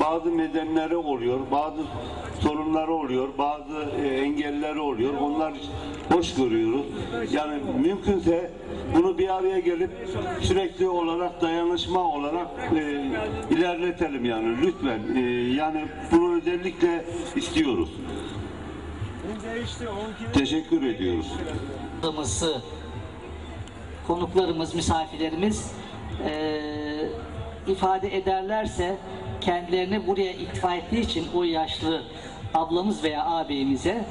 bazı nedenleri oluyor, bazı sorunları oluyor, bazı e, engelleri oluyor. Onlar hoş görüyoruz. Yani mümkünse bunu bir araya gelip sürekli olarak dayanışma olarak e, ilerletelim yani lütfen. E, yani bunu özellikle istiyoruz. Teşekkür ediyoruz. konuklarımız, misafirlerimiz eee, ifade ederlerse kendilerini buraya iktifa ettiği için o yaşlı ablamız veya ağabeyimize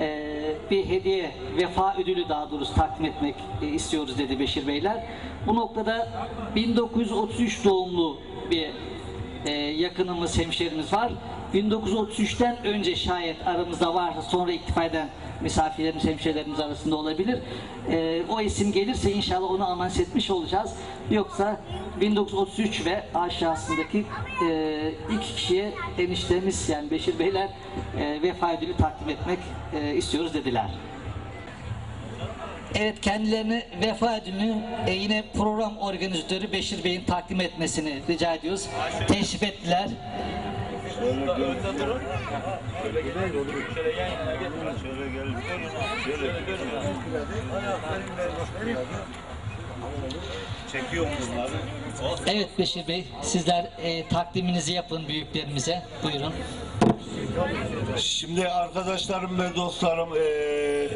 eee, bir hediye, vefa ödülü daha doğrusu takdim etmek e, istiyoruz dedi Beşir Beyler. Bu noktada 1933 doğumlu bir e, yakınımız, hemşerimiz var. 1933'ten önce şayet aramızda varsa sonra iktifa eden misafirlerimiz, hemşerilerimiz arasında olabilir. E, o isim gelirse inşallah onu anons etmiş olacağız. Yoksa 1933 ve aşağısındaki e, iki kişiye eniştemiz yani Beşir Beyler e, vefa ödülü takdim etmek e, istiyoruz dediler. Evet kendilerini vefa ödülünü e, yine program organizatörü Beşir Bey'in takdim etmesini rica ediyoruz. Teşrif ettiler. Çekiyor bunları. Evet Beşir Bey sizler e, takdiminizi yapın büyüklerimize. Buyurun. Şimdi arkadaşlarım ve dostlarım eee,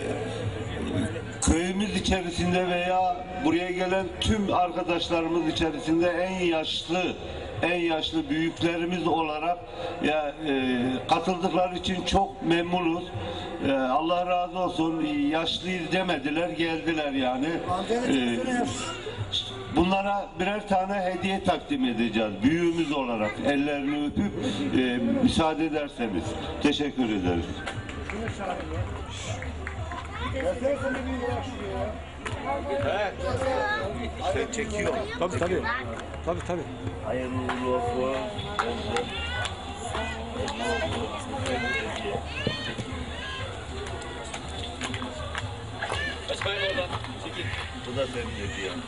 köyümüz içerisinde veya buraya gelen tüm arkadaşlarımız içerisinde en yaşlı en yaşlı büyüklerimiz olarak ya eee, katıldıkları için çok memnunuz. Eee, Allah razı olsun. Yaşlıyız demediler, geldiler yani. Eee, Bunlara birer tane hediye takdim edeceğiz. Büyüğümüz olarak ellerini öpüp e, müsaade ederseniz. Teşekkür ederiz. Sen çekiyor. Tabii tabii. Tabii tabii. Hayırlı uğurlu olsun. Bu da senin bakayım.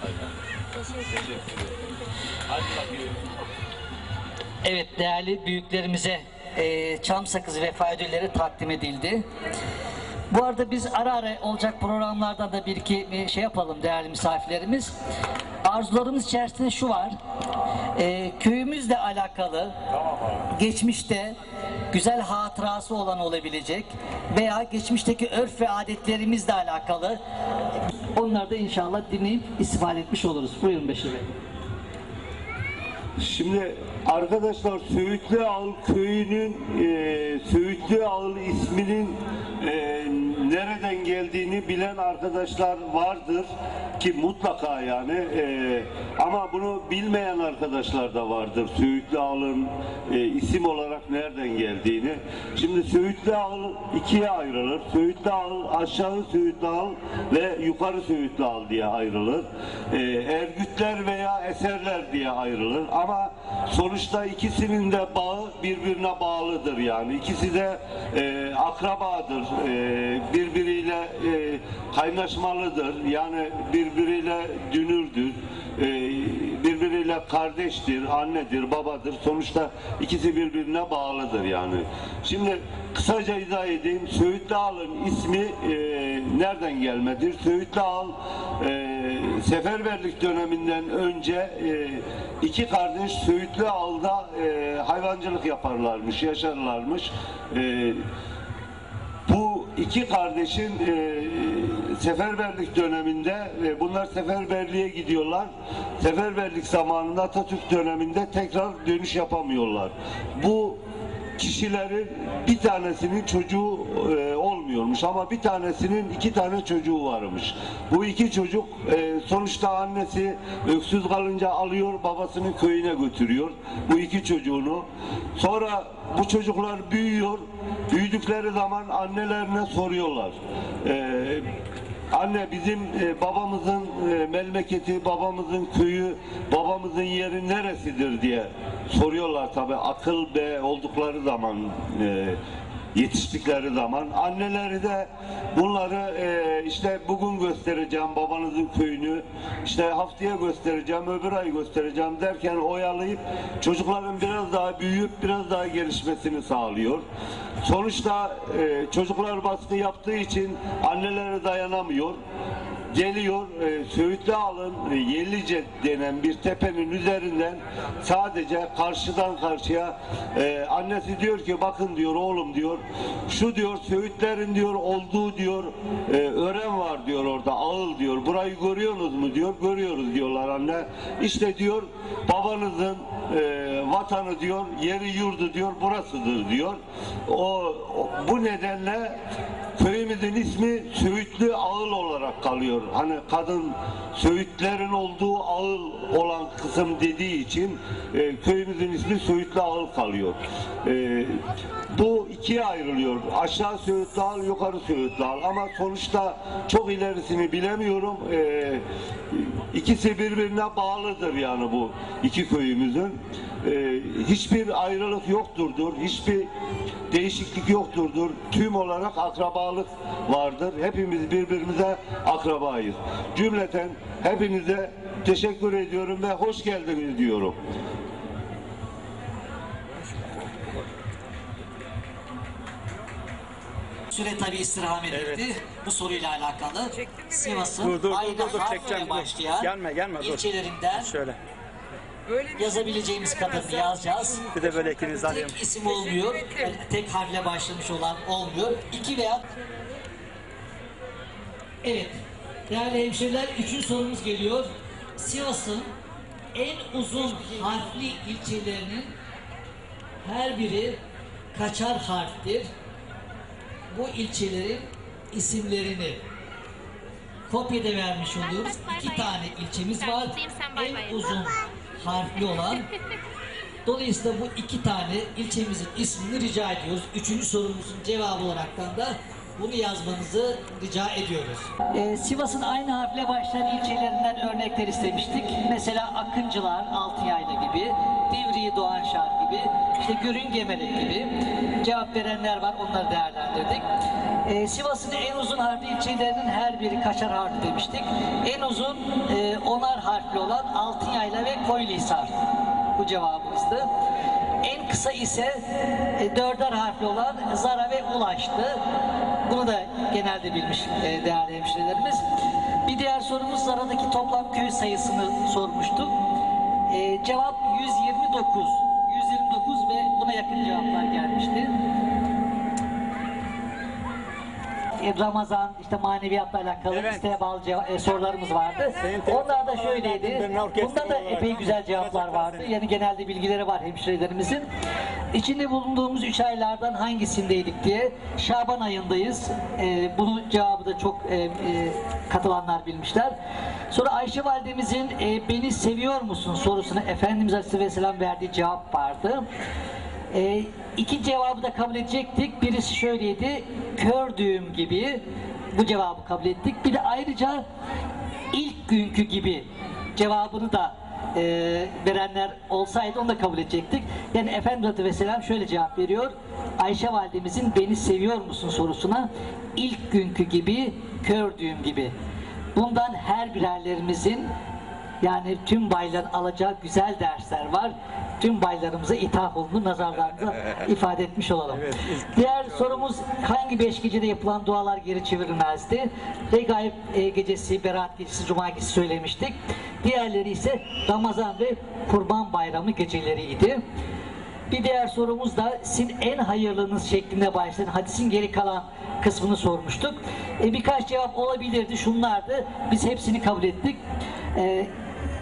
Evet değerli büyüklerimize e, çam sakızı vefa ödülleri takdim edildi. Bu arada biz ara ara olacak programlarda da bir iki bir şey yapalım değerli misafirlerimiz. Arzularımız içerisinde şu var. E, köyümüzle alakalı geçmişte güzel hatırası olan olabilecek veya geçmişteki örf ve adetlerimizle alakalı onları da inşallah dinleyip istifade etmiş oluruz. Buyurun Beşir Bey. Şimdi arkadaşlar Söğütlü Ağıl köyünün e, Söğütlü Ağıl isminin e, nereden geldiğini bilen arkadaşlar vardır ki mutlaka yani e, ama bunu bilmeyen arkadaşlar da vardır Söğütlü Ağıl'ın e, isim olarak nereden geldiğini. Şimdi Söğütlü Ağıl ikiye ayrılır. Söğütlü Ağıl aşağı Söğütlü Ağıl ve yukarı Söğütlü Ağıl diye ayrılır. E, ergütler veya eserler diye ayrılır. Ama sonuçta ikisinin de bağı birbirine bağlıdır yani. İkisi de e, akrabadır. E, birbiriyle e, kaynaşmalıdır. Yani birbiriyle dünürdür. E, birbiriyle kardeştir, annedir, babadır. Sonuçta ikisi birbirine bağlıdır yani. Şimdi kısaca izah edeyim. Söğütlü Ağal'ın ismi e, nereden gelmedir? Söğütlü Ağal e, seferberlik döneminden önce iki kardeş Söğütlü Ağal'da hayvancılık yaparlarmış, yaşarlarmış. Bu iki kardeşin seferberlik döneminde e, bunlar seferberliğe gidiyorlar. Seferberlik zamanında Atatürk döneminde tekrar dönüş yapamıyorlar. Bu kişilerin bir tanesinin çocuğu e, olmuyormuş ama bir tanesinin iki tane çocuğu varmış. Bu iki çocuk e, sonuçta annesi öksüz kalınca alıyor babasının köyüne götürüyor bu iki çocuğunu. Sonra bu çocuklar büyüyor. Büyüdükleri zaman annelerine soruyorlar. E, Anne bizim e, babamızın e, memleketi, babamızın köyü, babamızın yeri neresidir diye soruyorlar tabi akıl be oldukları zaman e, yetiştikleri zaman. Anneleri de bunları e, işte bugün göstereceğim babanızın köyünü, işte haftaya göstereceğim, öbür ay göstereceğim derken oyalayıp çocukların biraz daha büyüyüp biraz daha gelişmesini sağlıyor. Sonuçta e, çocuklar baskı yaptığı için annelere dayanamıyor geliyor e, Söğütlü Alın e, Yellice denen bir tepenin üzerinden sadece karşıdan karşıya e, annesi diyor ki bakın diyor oğlum diyor şu diyor Söğütlerin diyor olduğu diyor e, ören var diyor orada ağıl diyor burayı görüyorsunuz mu? diyor görüyoruz diyorlar anne. İşte diyor babanızın e, vatanı diyor yeri yurdu diyor burasıdır diyor o, o bu nedenle köyümüzün ismi Söğütlü Ağıl olarak kalıyor. Hani kadın Söğütlerin olduğu ağıl olan kısım dediği için e, köyümüzün ismi Söğütlü Ağıl kalıyor. E, bu ikiye ayrılıyor. Aşağı Söğütlü Ağıl, yukarı Söğütlü Ağıl. Ama sonuçta çok ilerisini bilemiyorum. E, ikisi birbirine bağlıdır yani bu iki köyümüzün. E, hiçbir ayrılık yokturdur. Hiçbir değişiklik yokturdur. Tüm olarak akrabalık vardır. Hepimiz birbirimize akrabayız. Cümleten hepinize teşekkür ediyorum ve hoş geldiniz diyorum. Süre tabii istirham edildi. Bu soruyla alakalı. Sivas'ın Dur, dur, dur, aynı dur, dur, harfle çekeceğim, dur. başlayan Gelme, gelme, dur. ilçelerinden Şöyle. yazabileceğimiz kadarını yazacağız. Bir de böyle ikiniz alayım. Tek isim olmuyor. Yani tek harfle başlamış olan olmuyor. İki veya Evet. Değerli hemşehriler, üçüncü sorumuz geliyor. Sivas'ın en uzun harfli ilçelerinin her biri kaçar harftir. Bu ilçelerin isimlerini kopyada vermiş oluyoruz. İki tane ilçemiz var. En uzun harfli olan Dolayısıyla bu iki tane ilçemizin ismini rica ediyoruz. Üçüncü sorumuzun cevabı olaraktan da bunu yazmanızı rica ediyoruz. Ee, Sivas'ın aynı harfle başlayan ilçelerinden örnekler istemiştik. Mesela Akıncılar, Altınyayla gibi, Divriği Doğanşar gibi, işte Görün Gemerek gibi cevap verenler var. Onları değerlendirdik. Ee, Sivas'ın en uzun harfli ilçelerinin her biri kaçar harfli demiştik. En uzun e, onar harfli olan Altınyayla ve Koyluhisar bu cevabımızdı. En kısa ise e, dörder harfli olan Zara ve Ulaş'tı. Bunu da genelde bilmiş e, değerli hemşirelerimiz. Bir diğer sorumuz Zara'daki toplam köy sayısını sormuştuk. E, cevap 129. 129 ve buna yakın cevaplar gelmişti. E, Ramazan, işte maneviyatla alakalı Evet. isteğe bağlı e, sorularımız vardı. Onlar da şöyleydi. Bunda da epey güzel cevaplar vardı. Yani genelde bilgileri var hemşirelerimizin. İçinde bulunduğumuz üç aylardan hangisindeydik diye Şaban ayındayız. Ee, bunun cevabı da çok e, e, katılanlar bilmişler. Sonra Ayşe validemizin e, beni seviyor musun sorusuna Efendimiz Aleyhisselam verdiği cevap vardı. E, iki cevabı da kabul edecektik. Birisi şöyleydi. Kördüğüm gibi bu cevabı kabul ettik. Bir de ayrıca ilk günkü gibi cevabını da e, verenler olsaydı onu da kabul edecektik. Yani Efendimiz Aleyhisselam şöyle cevap veriyor. Ayşe validemizin beni seviyor musun sorusuna ilk günkü gibi, kördüğüm gibi. Bundan her birerlerimizin yani tüm bayların alacağı güzel dersler var. Tüm baylarımıza ithaf olduğunu nazarlarınıza ifade etmiş olalım. Diğer sorumuz hangi beş gecede yapılan dualar geri çevirilmezdi? Regaib e, gecesi, Berat gecesi, Cuma gecesi söylemiştik. Diğerleri ise Ramazan ve Kurban Bayramı geceleriydi. Bir diğer sorumuz da sizin en hayırlınız şeklinde başlayan hadisin geri kalan kısmını sormuştuk. E, birkaç cevap olabilirdi şunlardı. Biz hepsini kabul ettik. E,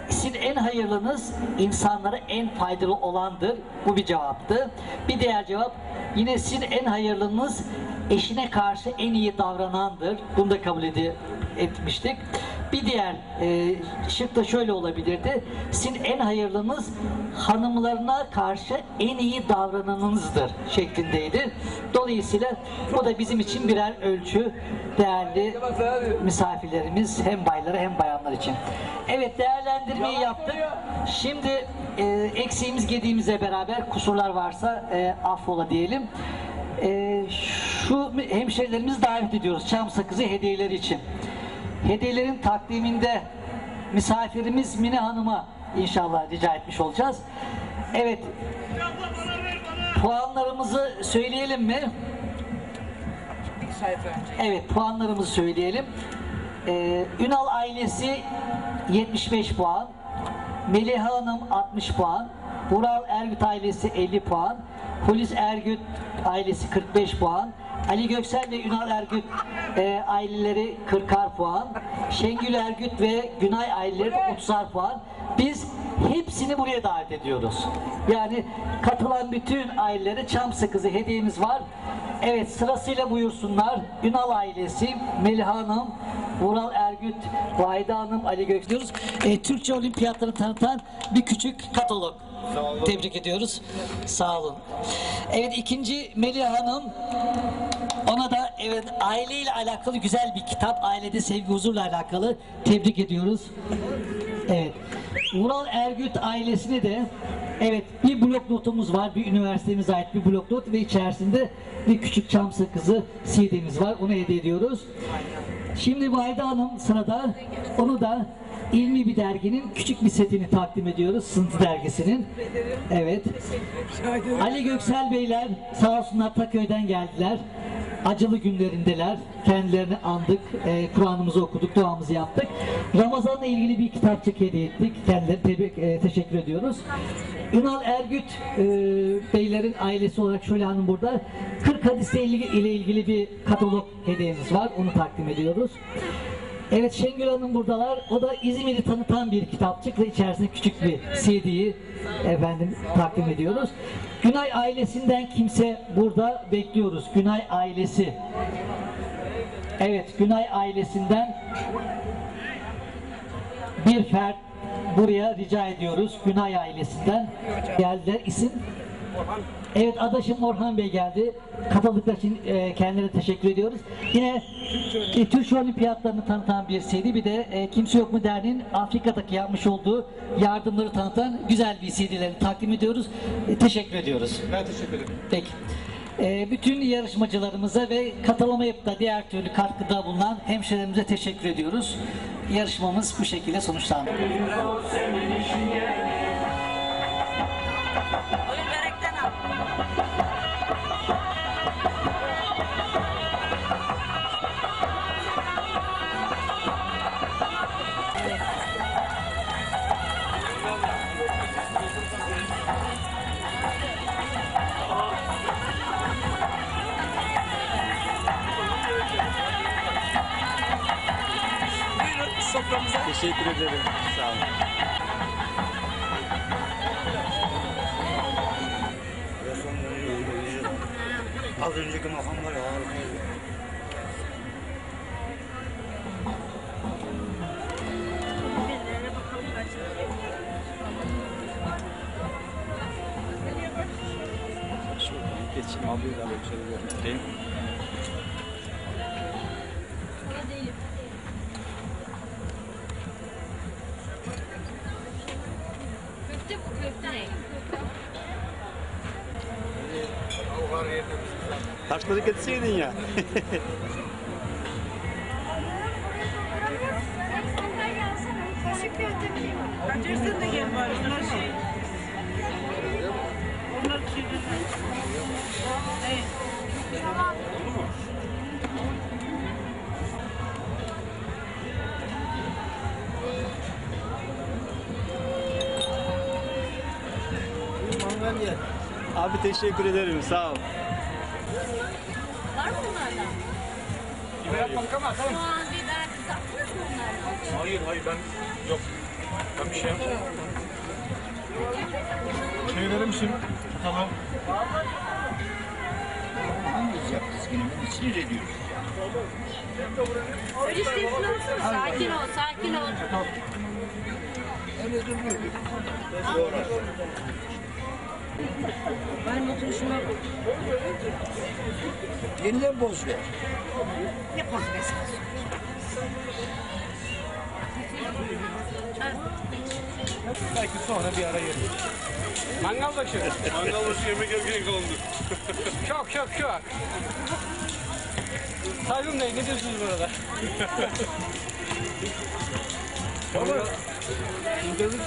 sizin en hayırlınız insanlara en faydalı olandır. Bu bir cevaptı. Bir diğer cevap yine sizin en hayırlınız eşine karşı en iyi davranandır. Bunu da kabul edi- etmiştik. Bir diğer e, şık da şöyle olabilirdi. Sizin en hayırlınız hanımlarına karşı en iyi davrananınızdır şeklindeydi. Dolayısıyla bu da bizim için birer ölçü değerli misafirlerimiz hem baylara hem bayanlar için. Evet değerlendirmeyi yaptık. Şimdi e, eksiğimiz gediğimize beraber kusurlar varsa e, affola diyelim. Ee, şu hemşerilerimizi davet ediyoruz çam sakızı hediyeleri için. Hediyelerin takdiminde misafirimiz Mine Hanım'a inşallah rica etmiş olacağız. Evet. Puanlarımızı söyleyelim mi? Evet puanlarımızı söyleyelim. Ee, Ünal ailesi 75 puan. Meliha Hanım 60 puan. Vural Ergüt ailesi 50 puan. Polis Ergüt ailesi 45 puan. Ali Göksel ve Ünal Ergüt e, aileleri 40'ar puan. Şengül Ergüt ve Günay aileleri de 30'ar puan. Biz hepsini buraya davet ediyoruz. Yani katılan bütün ailelere çam sakızı hediyemiz var. Evet sırasıyla buyursunlar. Ünal ailesi, Meliha Hanım, Vural Ergüt, Vahide Hanım, Ali Gök diyoruz. E, Türkçe olimpiyatlarını tanıtan bir küçük katalog. Tebrik ediyoruz. Sağ olun. Evet ikinci Meliha Hanım. Ona da evet aileyle alakalı güzel bir kitap. Ailede sevgi huzurla alakalı. Tebrik ediyoruz. Evet. Vural Ergüt ailesine de evet bir blok notumuz var. Bir üniversitemize ait bir blok not ve içerisinde bir küçük çam sakızı CD'miz var. Onu hediye ediyoruz. Şimdi Vahide Hanım sırada. Onu da ilmi bir derginin küçük bir setini takdim ediyoruz. Sınıf dergisinin. Evet. Ali Göksel Beyler sağ olsunlar Taköy'den geldiler. Acılı günlerindeler. Kendilerini andık. e, Kur'an'ımızı okuduk, duamızı yaptık. Ramazan'la ilgili bir kitapçık hediye ettik. Kendilerine tebrik, e, teşekkür ediyoruz. Ünal Ergüt e, Beylerin ailesi olarak şöyle hanım burada. 40 hadisle ilgili, ile ilgili bir katalog hediyemiz var. Onu takdim ediyoruz. Evet Şengül Hanım buradalar. O da İzmir'i tanıtan bir kitapçık ve içerisinde küçük bir CD'yi efendim takdim ediyoruz. Günay ailesinden kimse burada bekliyoruz. Günay ailesi. Evet Günay ailesinden bir fert buraya rica ediyoruz. Günay ailesinden geldiler. İsim? Evet adaşım Orhan Bey geldi. Katıldıkları için e, kendilerine teşekkür ediyoruz. Yine e, Türkçe Olimpiyatlarını tanıtan bir CD bir de e, Kimse Yok mu Derneği'nin Afrika'daki yapmış olduğu yardımları tanıtan güzel bir CD'lerini takdim ediyoruz. E, teşekkür ediyoruz. Ben teşekkür ederim. Peki. E, bütün yarışmacılarımıza ve katılamayıp da diğer türlü katkıda bulunan hemşehrilerimize teşekkür ediyoruz. Yarışmamız bu şekilde sonuçlandı. Teşekkür ederim. Sağ olun. Az önceki makam var ya harikaydı. Geçeyim abi de böyle şöyle göstereyim. Getirseydin ya. Kaçırsın da gel bari. Onlar şey. Onlar şey. Evet. Abi teşekkür ederim. Sağ ol. Ama mı onlardan? Hayır hayır ben yok. Ben bir şey yapmadım. Şey vermişim. Tamam. Öyle işte şunu alsana. Sakin ol, sakin ol. Ben oturuşuma Yeniden bozuyor. ne bozmayasın? Belki sonra bir ara yeriz. Mangal başı. Mangal başı yemek yerken kalındı. Çok çok çok. Sayın Bey ne diyorsunuz burada? Baba. İnternet